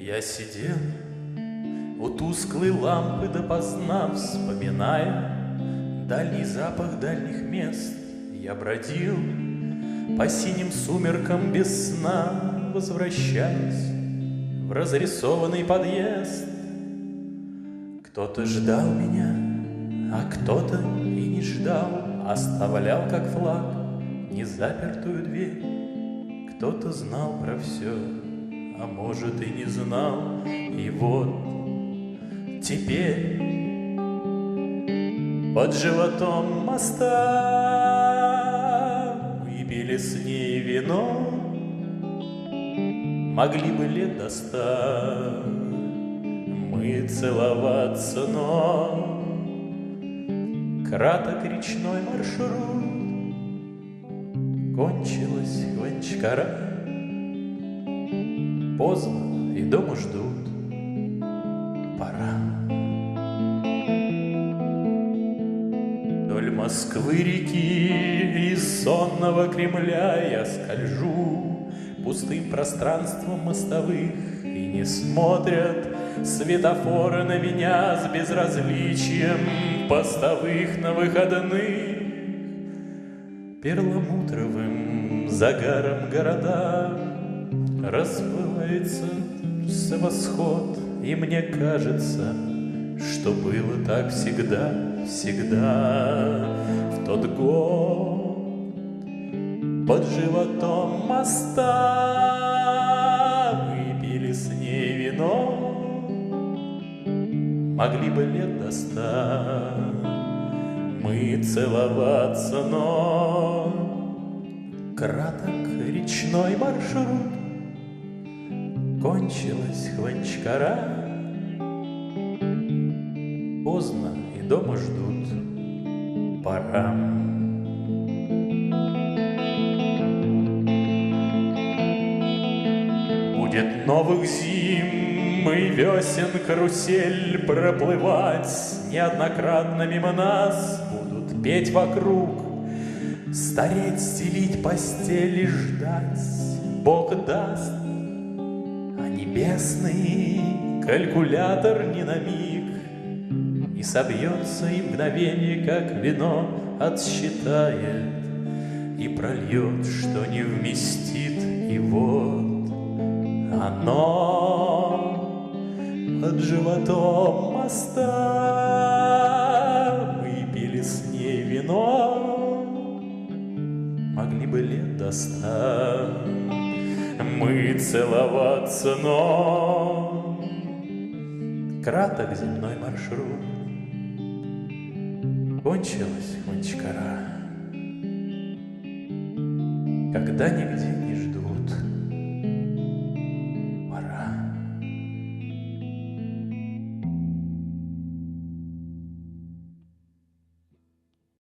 Я сидел у тусклой лампы допоздна, вспоминая Дальний запах дальних мест. Я бродил по синим сумеркам без сна, Возвращаясь в разрисованный подъезд. Кто-то ждал меня, а кто-то и не ждал, Оставлял, как флаг, незапертую дверь. Кто-то знал про все, а может и не знал, И вот теперь под животом моста Мы пили с ней вино, Могли бы лет до ста Мы целоваться, но Краток речной маршрут. Кончилась Хванчкара Поздно и дома ждут. Пора. Вдоль Москвы реки Из сонного Кремля Я скольжу Пустым пространством мостовых И не смотрят Светофоры на меня С безразличием Постовых на выходных. Перламутровым загаром города Расплывается восход И мне кажется, что было так всегда, всегда. В тот год под животом моста Мы пили с ней вино. Могли бы лет до ста мы целоваться, но Краток речной маршрут Кончилась хванчкара. Поздно и дома ждут. Пора. Будет новых зим и весен карусель проплывать. Неоднократно мимо нас будут петь вокруг. Стареть, стелить постели, ждать. Бог даст, небесный калькулятор ни на миг И собьется и мгновение, как вино отсчитает И прольет, что не вместит, и вот оно под животом моста. Мы пили с ней вино Могли бы лет до ста Мы целоваться, но Краток земной маршрут. Кончилась Хончкара Когда нигде не